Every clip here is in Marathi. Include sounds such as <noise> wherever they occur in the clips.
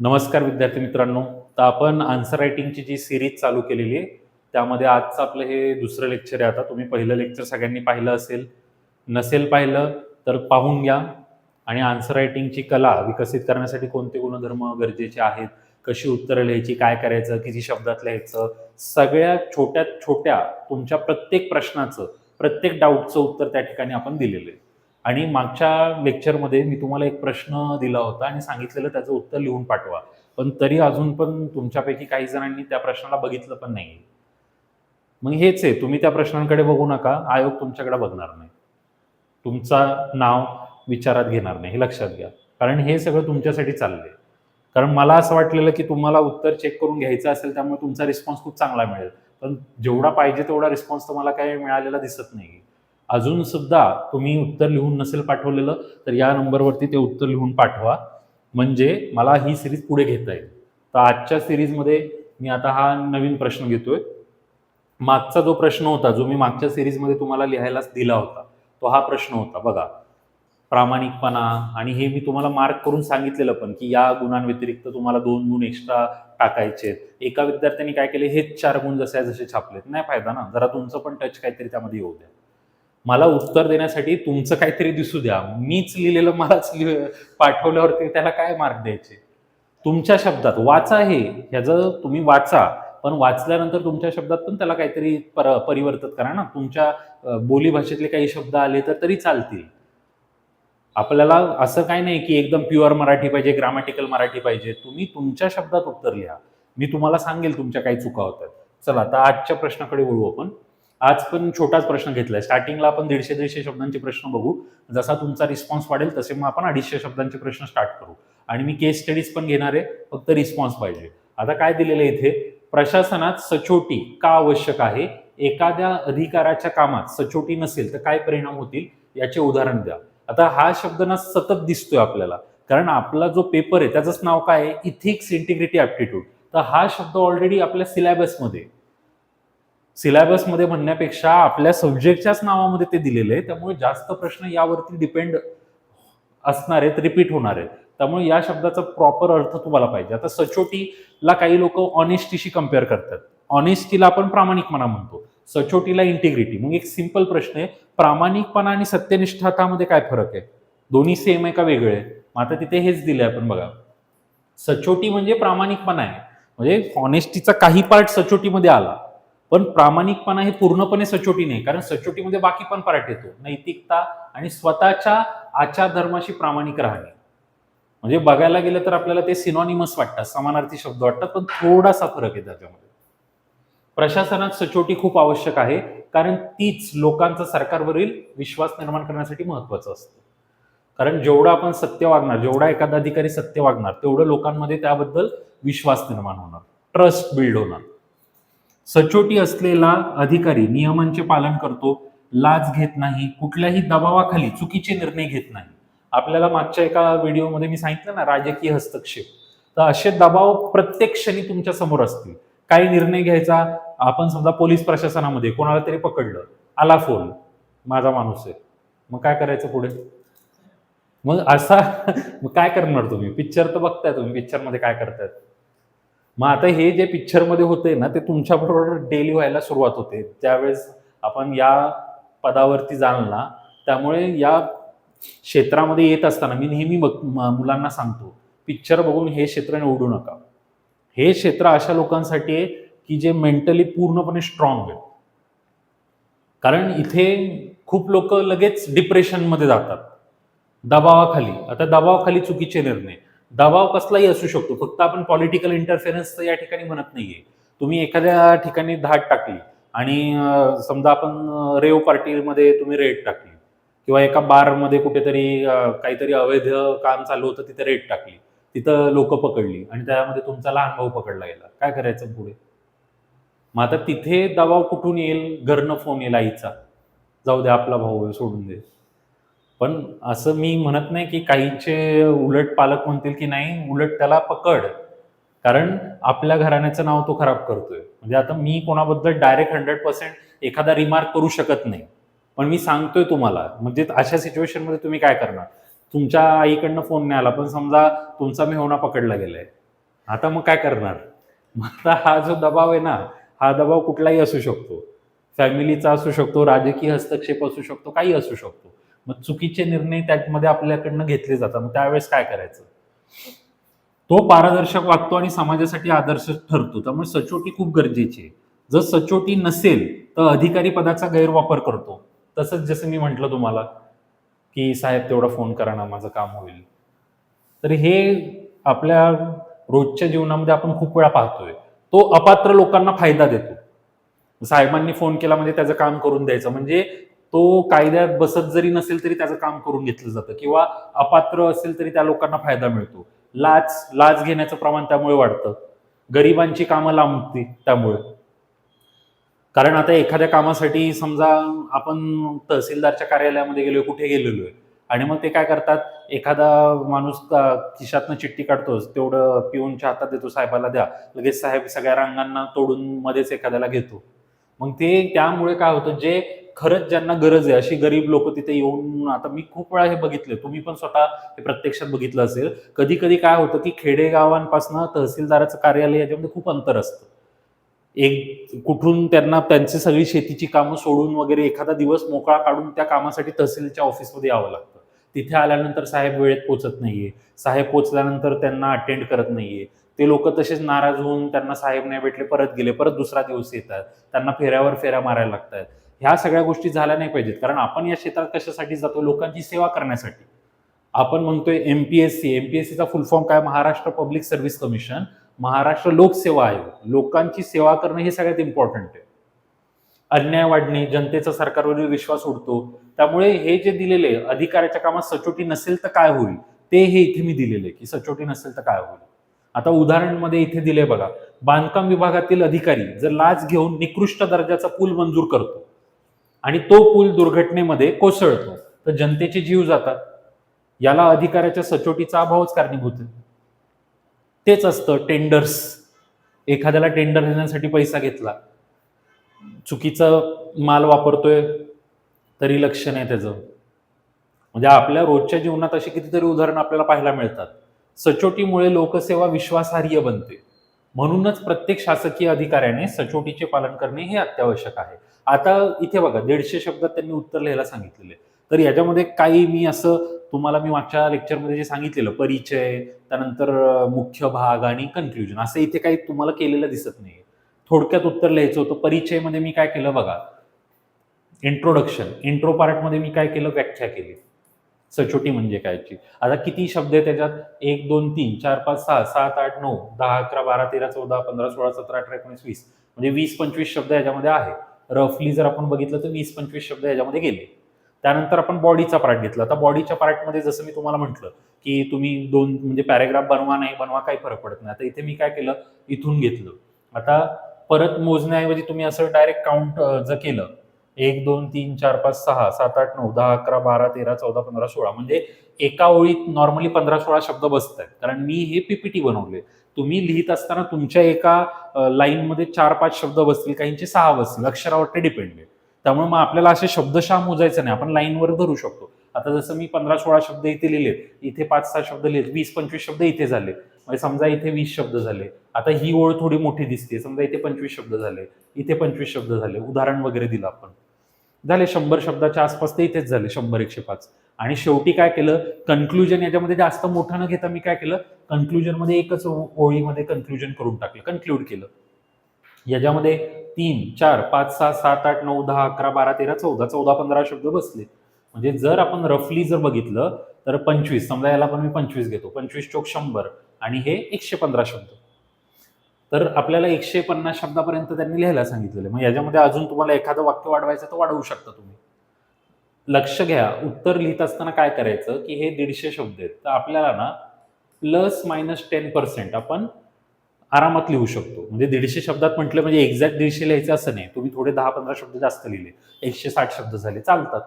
नमस्कार विद्यार्थी मित्रांनो. तर आपण आन्सर रायटिंगची जी सिरीज चालू केलेली आहे त्यामध्ये आजचं आपलं हे दुसरं लेक्चर आहे. आता तुम्ही पहिलं लेक्चर सगळ्यांनी पाहिलं असेल नसेल पाहिलं तर पाहून घ्या. आणि आन्सर रायटिंगची कला विकसित करण्यासाठी कोणते गुणधर्म गरजेचे आहेत कशी उत्तरं लिहायची काय करायचं किती शब्दात लिहायचं सगळ्या छोट्यात छोट्या तुमच्या प्रत्येक प्रश्नाचं प्रत्येक डाऊटचं उत्तर त्या ठिकाणी आपण दिलेलं आहे. आणि मागच्या लेक्चरमध्ये मी तुम्हाला एक प्रश्न दिला होता आणि सांगितलेलं त्याचं उत्तर लिहून पाठवा. पण तरी अजून पण तुमच्यापैकी काही जणांनी त्या प्रश्नाला बघितलं पण नाही मग हेच आहे तुम्ही त्या प्रश्नांकडे बघू नका आयोग तुमच्याकडे बघणार नाही. तुमचा नाव विचारात घेणार नाही हे लक्षात घ्या. कारण हे सगळं तुमच्यासाठी चाललंय. कारण मला असं वाटलेलं की तुम्हाला उत्तर चेक करून घ्यायचं असेल त्यामुळे तुमचा रिस्पॉन्स खूप चांगला मिळेल. पण जेवढा पाहिजे तेवढा रिस्पॉन्स तुम्हाला काही मिळालेला दिसत नाही अजून सुद्धा तुम्ही उत्तर लिहून नसेल पाठवलेलं तर या नंबरवरती ते उत्तर लिहून पाठवा. म्हणजे मला ही सिरीज पुढे घेता येईल. तर आजच्या सिरीजमध्ये मी आता हा नवीन प्रश्न घेतोय. मागचा जो प्रश्न होता जो मी मागच्या सिरीजमध्ये तुम्हाला लिहायलाच दिला होता तो हा प्रश्न होता. बघा प्रामाणिकपणा आणि हे मी तुम्हाला मार्क करून सांगितलेलं पण की या गुणांव्यतिरिक्त तुम्हाला दोन गुण एक्स्ट्रा टाकायचे एका विद्यार्थ्याने काय केले? हेच चार गुण जसे जसे छापलेत. नाही फायदा ना जरा तुमचं पण टच काहीतरी त्यामध्ये येऊ द्या. मला उत्तर देण्यासाठी तुमचं काहीतरी दिसू द्या. मीच लिहिलेलं मलाच पाठवल्यावरती त्याला काय मार्क द्यायचे? तुमच्या शब्दात वाचा हे. ह्याचं तुम्ही वाचा. पण वाचल्यानंतर तुमच्या शब्दात पण त्याला काहीतरी पर परिवर्तित करा ना. तुमच्या बोलीभाषेतले काही शब्द आले तर तरी चालतील. आपल्याला असं काही नाही की एकदम प्युअर मराठी पाहिजे ग्रामॅटिकल मराठी पाहिजे. तुम्ही तुमच्या शब्दात उत्तर लिहा. मी तुम्हाला सांगेल तुमच्या काही चुका होतात. चला आता आजच्या प्रश्नाकडे वळू आपण. आज पण छोटाच प्रश्न घेतलाय. स्टार्टिंगला आपण दीडशे दीडशे शब्दांचे प्रश्न बघू. जसा तुमचा रिस्पॉन्स वाढेल तसे मग आपण अडीचशे शब्दांचे प्रश्न स्टार्ट करू. आणि मी केस स्टडीज पण घेणार आहे फक्त रिस्पॉन्स पाहिजे. आता काय दिलेलं आहे इथे? प्रशासनात सचोटी का आवश्यक आहे? एखाद्या अधिकाराच्या कामात सचोटी नसेल तर काय परिणाम होतील? याचे उदाहरण द्या. आता हा शब्द ना सतत दिसतोय आपल्याला. कारण आपला जो पेपर आहे त्याचंच नाव काय आहे? इथिक्स इंटिग्रिटी ॲप्टिट्यूड तर हा शब्द ऑलरेडी आपल्या सिलेबसमध्ये सिलेबसमध्ये म्हणण्यापेक्षा आपल्या सब्जेक्टच्याच नावामध्ये ते दिलेले आहे त्यामुळे जास्त प्रश्न यावरती डिपेंड असणार आहेत रिपीट होणार आहेत. त्यामुळे या शब्दाचा प्रॉपर अर्थ तुम्हाला पाहिजे. आता सचोटीला काही लोक ऑनेस्टीशी कंपेअर करतात. ऑनेस्टीला आपण प्रामाणिकपणा म्हणतो. सचोटीला इंटिग्रिटी मग एक सिंपल प्रश्न आहे प्रामाणिकपणा आणि सत्यनिष्ठातामध्ये काय फरक आहे? दोन्ही सेम आहे का वेगळे मग आता तिथे हेच दिले आपण बघा. सचोटी म्हणजे प्रामाणिकपणा आहे. म्हणजे ऑनेस्टीचा काही पार्ट सचोटीमध्ये आला. पण प्रामाणिकपणा हे पूर्णपणे सचोटी नाही कारण सचोटीमध्ये बाकी पण पार्ट येतो. नैतिकता आणि स्वतःच्या आचार धर्माशी प्रामाणिक राहणे. म्हणजे बघायला गेलं तर आपल्याला ते सिनॉनिमस वाटतात समानार्थी शब्द वाटतात पण थोडासा फरक आहे त्याच्यामध्ये. प्रशासनात सचोटी खूप आवश्यक आहे कारण तीच लोकांचा सरकारवरील विश्वास निर्माण करण्यासाठी महत्वाचं असतं. कारण जेवढं आपण सत्य वागणार जेवढा एखादा अधिकारी सत्य वागणार तेवढं लोकांमध्ये त्याबद्दल विश्वास निर्माण होणार ट्रस्ट बिल्ड होणार. सचोटी असलेला अधिकारी नियमांचे पालन करतो लाच घेत नाही कुठल्याही दबावाखाली चुकीचे निर्णय घेत नाही. आपल्याला मागच्या एका व्हिडिओमध्ये मी सांगितलं ना राजकीय हस्तक्षेप. तर असे दबाव प्रत्येक क्षणी तुमच्यासमोर असतील. काही निर्णय घ्यायचा आपण समजा पोलीस प्रशासनामध्ये कोणाला तरी पकडलं आला फोन माझा माणूस आहे. मग काय करायचं पुढे? मग असा मग काय करणार तुम्ही? पिक्चर तर बघताय तुम्ही पिक्चरमध्ये काय करतायत? मग आता हे जे पिक्चरमध्ये होते ना ते तुमच्याबरोबर डेली व्हायला सुरुवात होते. त्यावेळेस आपण या पदावरती जाणला ना त्यामुळे या क्षेत्रामध्ये येत असताना मी नेहमी म- मुलांना सांगतो पिक्चर बघून हे क्षेत्र निवडू नका. हे क्षेत्र अशा लोकांसाठी आहे की जे मेंटली पूर्णपणे स्ट्रॉंग आहेत. कारण इथे खूप लोक लगेच डिप्रेशनमध्ये जातात. दबावाखाली. आता दबावाखाली चुकीचे निर्णय. दबाव कसलाही असू शकतो. फक्त आपण पॉलिटिकल इंटरफेरन्स या ठिकाणी म्हणत नाहीये. तुम्ही एखाद्या ठिकाणी धाट टाकली आणि समजा आपण रेव पार्टीमध्ये तुम्ही रेड टाकली किंवा एका बारमध्ये कुठेतरी काहीतरी अवैध काम चालू होतं तिथे रेड टाकली. तिथं लोक पकडली आणि त्यामध्ये तुमचा लहान भाऊ पकडला गेला. काय करायचं पुढे? मग आता तिथे दबाव कुठून येईल? घरनं फोन येईल आईचा. जाऊ दे आपला भाऊ सोडून दे. पण असं मी म्हणत नाही की काहीचे उलट पालक म्हणतील की नाही उलट त्याला पकड. कारण आपल्या घराण्याचं नाव तो खराब करतोय. म्हणजे आता मी कोणाबद्दल डायरेक्ट हंड्रेड पर्सेंट एखादा रिमार्क करू शकत नाही. पण मी सांगतोय तुम्हाला म्हणजे अशा सिच्युएशनमध्ये तुम्ही काय करणार? तुमच्या आईकडनं फोन नाही आला पण समजा तुमचा मेहोणा पकडला गेलाय. आता मग काय करणार? <laughs> मग आता हा जो दबाव आहे ना हा दबाव कुठलाही असू शकतो. फॅमिलीचा असू शकतो राजकीय हस्तक्षेप असू शकतो काही असू शकतो. मग चुकीचे निर्णय त्यामध्ये आपल्याकडनं घेतले जातात. मग त्यावेळेस काय करायचं? तो पारदर्शक वागतो आणि समाजासाठी आदर्श ठरतो. त्यामुळे सचोटी खूप गरजेची आहे. जर सचोटी नसेल तर अधिकारी पदाचा गैरवापर करतो. तसंच जसं मी म्हटलं तुम्हाला की साहेब तेवढा फोन करा ना माझं काम होईल. तर हे आपल्या रोजच्या जीवनामध्ये आपण खूप वेळा पाहतोय. तो अपात्र लोकांना फायदा देतो. साहेबांनी फोन केला म्हणजे त्याचं काम करून द्यायचं. म्हणजे तो कायद्यात बसत जरी नसेल तरी त्याचं काम करून घेतलं जातं. किंवा अपात्र असेल तरी त्या लोकांना फायदा मिळतो. लाच लाच घेण्याचं प्रमाण त्यामुळे वाढतं. गरिबांची कामं लांबते त्यामुळे. कारण आता एखाद्या कामासाठी समजा आपण तहसीलदारच्या कार्यालयामध्ये गेलोय कुठे गेलेलो आहे आणि मग ते काय करतात? एखादा माणूस खिशातनं चिठ्ठी काढतोच. तेवढं पिऊनच्या हातात देतो साहेबाला द्या. लगेच साहेब सगळ्या रांगांना तोडून मध्येच एखाद्याला घेतो. मग ते त्यामुळे काय होतं? जे खरंच ज्यांना गरज आहे अशी गरीब लोक तिथे येऊन आता मी खूप वेळा हे बघितले तुम्ही पण स्वतः हे प्रत्यक्षात बघितलं असेल. कधी कधी काय होतं की खेडेगावांपासून तहसीलदाराचं कार्यालय याच्यामध्ये खूप अंतर असतं. एक कुठून त्यांना त्यांची सगळी शेतीची कामं सोडून वगैरे एखादा दिवस मोकळा काढून त्या कामासाठी तहसीलच्या ऑफिसमध्ये यावं लागतं. तिथे आल्यानंतर साहेब वेळेत पोचत नाहीये. साहेब पोचल्यानंतर त्यांना अटेंड करत नाहीये. ते लोक तसेच नाराज होऊन त्यांना साहेब नाही भेटले परत गेले परत दुसरा दिवस येतात. त्यांना फेऱ्यावर फेऱ्या मारायला लागतात. ह्या सगळ्या गोष्टी झाल्या नाही पाहिजेत. कारण आपण या क्षेत्रात कशासाठी जातो? लोकांची सेवा करण्यासाठी. आपण म्हणतोय एमपीएससी सीचा फुल फॉर्म काय? Maharashtra public service commission Maharashtra लोकसेवा आयोग. लोकांची सेवा करणं हे सगळ्यात इम्पॉर्टंट आहे. अन्याय वाढणे जनतेचा सरकारवरील विश्वास उडतो. त्यामुळे हे जे दिलेले अधिकाऱ्याच्या कामात सचोटी नसेल तर काय होईल? ते हे इथे मी दिलेले की सचोटी नसेल तर काय होईल? आता उदाहरणमध्ये इथे दिले बघा. बांधकाम विभागातील अधिकारी जर लाच घेऊन निकृष्ट दर्जाचा पूल मंजूर करतो आणि तो पूल दुर्घटनेमध्ये कोसळतो. तर जनतेचे जीव जातात. याला अधिकाऱ्याच्या सचोटीचा अभावच कारणीभूत आहे. तेच असतं टेंडर्स एखाद्याला टेंडर देण्यासाठी पैसा घेतला. चुकीचा माल वापरतोय तरी लक्ष नाही त्याचं. म्हणजे आपल्या रोजच्या जीवनात अशी कितीतरी उदाहरणं आपल्याला पाहायला मिळतात. सचोटीमुळे लोकसेवा विश्वासार्ह बनते. म्हणूनच प्रत्येक शासकीय अधिकाऱ्याने सचोटीचे पालन करणे हे अत्यावश्यक आहे. आता इथे बघा दीडशे शब्दात त्यांनी उत्तर लिहायला सांगितलेले तर याच्यामध्ये काही मी असं तुम्हाला मी मागच्या लेक्चरमध्ये जे सांगितलेलं परिचय त्यानंतर मुख्य भाग आणि कन्क्ल्युजन असं इथे काही तुम्हाला केलेलं दिसत नाही थोडक्यात उत्तर लिहायचं होतं परिचयमध्ये मी काय केलं बघा इंट्रोडक्शन इंट्रो पार्टमध्ये मी काय केलं व्याख्या केली. सचोटी म्हणजे कायची? आता किती शब्द आहे त्याच्यात? एक दोन तीन चार पाच सहा सात आठ नऊ दहा अकरा बारा तेरा चौदा पंधरा सोळा सतरा अठरा एकोणीस वीस. म्हणजे वीस पंचवीस शब्द याच्यामध्ये आहे. रफली जर आपण बघितलं तर वीस पंचवीस शब्द याच्यामध्ये गेले. त्यानंतर आपण बॉडीचा पार्ट घेतला. आता बॉडीच्या पार्टमध्ये जसं मी तुम्हाला म्हटलं की तुम्ही दोन म्हणजे पॅरेग्राफ बनवा नाही बनवा काही फरक पडत नाही. आता इथे मी काय केलं? इथून घेतलं. आता परत मोजण्याऐवजी तुम्ही असं डायरेक्ट काउंट जर केलं एक दोन तीन चार पाच सहा सात आठ नऊ दहा अकरा बारा तेरा चौदा पंधरा सोळा. म्हणजे एका ओळीत नॉर्मली पंधरा सोळा शब्द बसत आहेत कारण मी हे पीपीटी बनवले तुम्ही लिहित असताना तुमच्या एका लाईनमध्ये चार पाच शब्द बसतील काहींचे सहा बसतील. अक्षरावर डिपेंड आहे. त्यामुळे मग आपल्याला असे शब्दशः मोजायचं नाही. आपण लाईनवर धरू शकतो. आता जसं मी पंधरा सोळा शब्द इथे लिहिलेत इथे पाच सहा शब्द लिहिलेत वीस पंचवीस शब्द इथे झाले. म्हणजे समजा इथे वीस शब्द झाले. आता ही ओळ थोडी मोठी दिसते. समजा इथे पंचवीस शब्द झाले. इथे पंचवीस शब्द झाले. उदाहरण वगैरे दिलं आपण. झाले शंभर शब्दाच्या आसपास ते इथेच झाले शंभर एकशे पाच. आणि शेवटी काय केलं? कन्क्लुजन याच्यामध्ये जास्त मोठं न घेता मी काय केलं? कन्क्लुजनमध्ये एकच ओळीमध्ये कन्क्लुजन करून टाकलं कन्क्लूड केलं. याच्यामध्ये तीन चार पाच सहा सात आठ नऊ दहा अकरा बारा तेरा चौदा चौदा पंधरा शब्द बसले. म्हणजे जर आपण रफली जर बघितलं तर पंचवीस समजा याला पण मी पंचवीस घेतो. पंचवीस चोक शंभर आणि हे एकशे पंधरा शब्द. तर आपल्याला एकशे पन्नास शब्दापर्यंत त्यांनी लिहायला सांगितलेलं मग याच्यामध्ये अजून तुम्हाला एखादं वाक्य वाढवायचं तर वाढवू शकता तुम्ही. लक्ष घ्या. उत्तर लिहित असताना काय करायचं की हे दीडशे शब्द आहेत. तर आपल्याला ना प्लस मायनस टेन पर्सेंट आपण आरामात लिहू शकतो. म्हणजे दीडशे शब्दात म्हटलं म्हणजे एक्झॅक्ट दीडशे लिहायचं असं नाही. तुम्ही थोडे दहा पंधरा शब्द जास्त लिहिले. एकशे साठ शब्द झाले चालतात.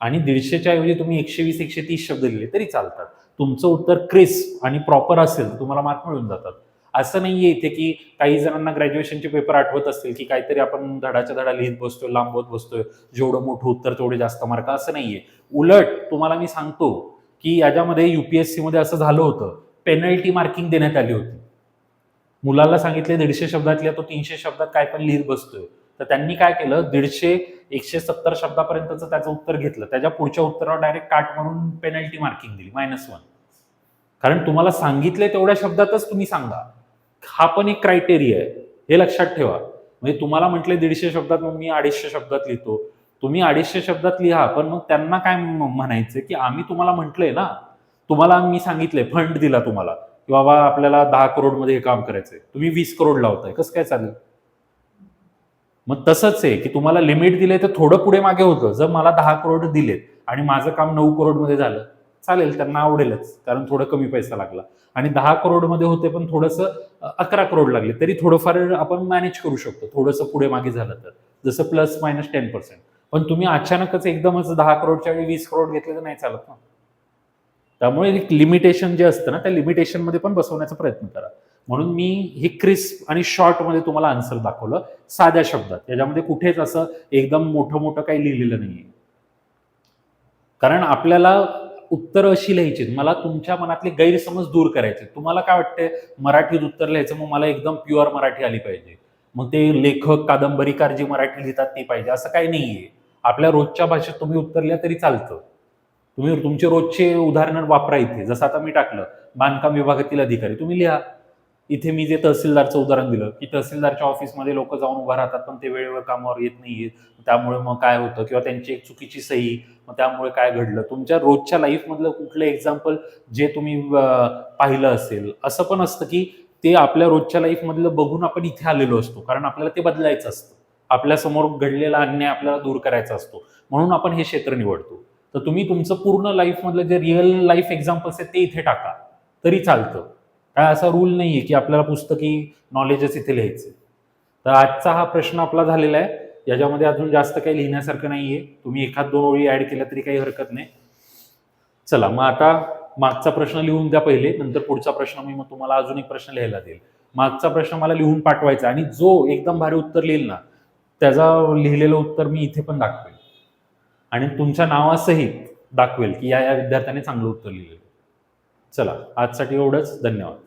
आणि दीडशेच्या ऐवजी तुम्ही एकशे वीस एकशे तीस शब्द लिहिले तरी चालतात. तुमचं उत्तर क्रिस आणि प्रॉपर असेल तर तुम्हाला मार्क मिळून जातात. असं नाहीये इथे की काही जणांना ग्रॅज्युएशनचे पेपर आठवत असतील की काहीतरी आपण धडाच्या धडा लिहित बसतोय लांबवत बसतोय जेवढं मोठं उत्तर तेवढे जास्त मार्क असं नाहीये. उलट तुम्हाला मी सांगतो की याच्यामध्ये युपीएससी मध्ये असं झालं होतं. पेनल्टी मार्किंग देण्यात आली होती. मुलाला सांगितले दीडशे शब्दातल्या तो तीनशे शब्दात काय पण लिहित बसतोय. तर त्यांनी काय केलं? दीडशे एकशे सत्तर शब्दापर्यंतचं त्याचं उत्तर घेतलं. त्याच्या पुढच्या उत्तरावर डायरेक्ट काट म्हणून पेनल्टी मार्किंग दिली. मायनस वन कारण तुम्हाला सांगितले तेवढ्या शब्दातच तुम्ही सांगा. हा पण एक क्रायटेरिया आहे. हे लक्षात ठेवा. म्हणजे तुम्हाला म्हटले दीडशे शब्दात मग मी अडीचशे शब्दात लिहितो. तुम्ही अडीचशे शब्दात लिहा पण मग त्यांना काय म्हणायचं की आम्ही तुम्हाला म्हटलंय ना तुम्हाला मी सांगितलंय फंड दिला तुम्हाला की बाबा आपल्याला दहा करोडमध्ये हे काम करायचंय. तुम्ही वीस करोड लावताय कसं काय चालेल? मग तसंच आहे की तुम्हाला लिमिट दिले तर थोडं पुढे मागे होतं. जर मला दहा करोड दिलेत आणि माझं काम नऊ करोडमध्ये झालं चालेल त्यांना आवडेलच कारण थोडं कमी पैसा लागला. आणि दहा करोडमध्ये होते पण थोडंसं अकरा करोड लागले तरी थोडंफार आपण मॅनेज करू शकतो. थोडंसं पुढे मागे झालं तर जसं प्लस मायनस टेन पर्सेंट पण तुम्ही अचानकच एकदमच दहा करोडच्या वेळी वीस करोड घेतले तर नाही चालत ना. त्यामुळे एक लिमिटेशन जे असतं ना त्या लिमिटेशनमध्ये पण बसवण्याचा प्रयत्न करा. म्हणून मी हे क्रिस्प आणि शॉर्टमध्ये तुम्हाला आन्सर दाखवलं साध्या शब्दात. त्याच्यामध्ये कुठेच असं एकदम मोठं मोठं काही लिहिलेलं नाहीये. कारण आपल्याला उत्तर अशी लिहायची मला तुमच्या मनातले गैरसमज दूर करायचे तुम्हाला काय वाटतंय? मराठीत उत्तर लिहायचं मग मला एकदम प्युअर मराठी आली पाहिजे. मग ते लेखक कादंबरीकार जी मराठी लिहितात ती पाहिजे. असं काही नाहीये. आपल्या रोजच्या भाषेत तुम्ही उत्तर लिहा तरी चालतं. तुम्ही तुमचे रोजचे उदाहरण वापरा इथे. जसं आता मी टाकलं. बांधकाम विभागातील अधिकारी. तुम्ही लिहा. इथे मी जे तहसीलदारचं उदाहरण दिलं की तहसीलदारच्या ऑफिसमध्ये लोक जाऊन उभा राहतात पण ते वेळेवर कामावर येत नाहीये. त्यामुळे मग काय होतं? किंवा त्यांची एक चुकीची सही मग त्यामुळे काय घडलं? तुमच्या रोजच्या लाईफमधलं कुठलं एक्झाम्पल जे तुम्ही पाहिलं असेल? असं पण असतं की ते आपल्या रोजच्या लाईफमधलं बघून आपण इथे आलेलो असतो. कारण आपल्याला ते बदलायचं असतं. आपल्यासमोर घडलेला अन्याय आपल्याला दूर करायचा असतो. म्हणून आपण हे क्षेत्र निवडतो. तर तुम्ही तुमचं पूर्ण लाईफमधलं जे रिअल लाईफ एक्झाम्पल्स आहेत ते इथे टाका. तरी चालतं. काय असा रूल नाही आहे की आपल्याला पुस्तकी नॉलेजच इथे लिहायचं तर आजचा हा प्रश्न आपला झालेला आहे. याच्यामध्ये अजून जास्त काही लिहिण्यासारखं नाही आहे तुम्ही एखाद दोन ओळी ऍड केल्या तरी काही हरकत नाही. चला मग आता मागचा प्रश्न लिहून द्या पहिले. नंतर पुढचा प्रश्न मी मग तुम्हाला अजून एक प्रश्न लिहायला देईल. मागचा प्रश्न मला लिहून पाठवायचा आणि जो एकदम भारी उत्तर लिहिल ना त्याचा लिहिलेलं उत्तर मी इथे पण दाखवेल. आणि तुमच्या नावासहित दाखवेल की या या विद्यार्थ्याने चांगलं उत्तर लिहिलेलं चला आजसाठी एवढंच. धन्यवाद.